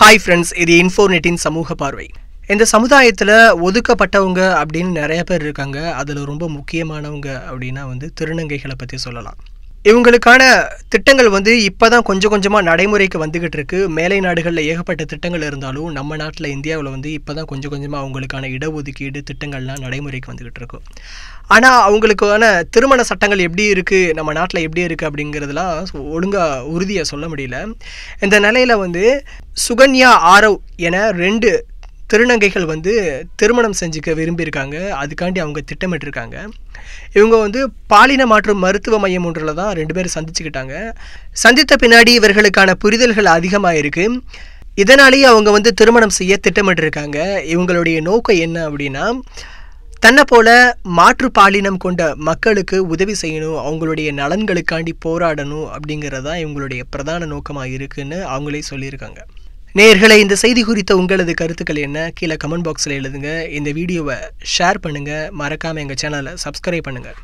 Hi friends இது இன்ஃபோநெட்டின் சமூக பார்வை. இந்த சமுதாயத்தில் ஒதுக்கப்பட்டவங்க அப்படின்னு நிறைய பேர் இருக்காங்க. அதில் ரொம்ப முக்கியமானவங்க அப்படின்னா வந்து திருநங்கைகளை பற்றி சொல்லலாம். இவங்களுக்கான திட்டங்கள் வந்து இப்போ தான் கொஞ்சம் கொஞ்சமாக நடைமுறைக்கு வந்துக்கிட்டு இருக்கு மேலை நாடுகளில் ஏகப்பட்ட திட்டங்கள் இருந்தாலும் நம்ம நாட்டில் இந்தியாவில் வந்து இப்போ தான் கொஞ்சம் கொஞ்சமாக அவங்களுக்கான இடஒதுக்கீடு திட்டங்கள்லாம் நடைமுறைக்கு வந்துக்கிட்டு இருக்கும் ஆனால் அவங்களுக்கான திருமண சட்டங்கள் எப்படி இருக்குது நம்ம நாட்டில் எப்படி இருக்குது அப்படிங்கிறதுலாம் ஒழுங்காக உறுதியாக சொல்ல முடியல. இந்த நிலையில் வந்து சுகன்யா ஆரவ் என ரெண்டு திருநங்கைகள் வந்து திருமணம் செஞ்சுக்க விரும்பியிருக்காங்க. அதுக்காண்டி அவங்க திட்டமிட்டிருக்காங்க. இவங்க வந்து பாலின மாற்று மருத்துவ மையம் ஒன்றில் தான் ரெண்டு பேரும் சந்திச்சுக்கிட்டாங்க. சந்தித்த பின்னாடி இவர்களுக்கான புரிதல்கள் அதிகமாக இருக்குது இதனாலேயே அவங்க வந்து திருமணம் செய்ய திட்டமிட்டிருக்காங்க. இவங்களுடைய நோக்கம் என்ன அப்படின்னா தன்னை போல மாற்று பாலினம் கொண்ட மக்களுக்கு உதவி செய்யணும் அவங்களுடைய நலன்களுக்காண்டி போராடணும் அப்படிங்கிறதா இவங்களுடைய பிரதான நோக்கமாக இருக்குன்னு அவங்களே சொல்லியிருக்காங்க. நேயர்களை இந்த செய்தி குறித்த உங்களது கருத்துக்கள் என்ன? கீழே கமெண்ட் பாக்ஸில் எழுதுங்க. இந்த வீடியோவை ஷேர் பண்ணுங்கள் மறக்காமல் எங்கள் சேனலை சப்ஸ்கிரைப் பண்ணுங்கள்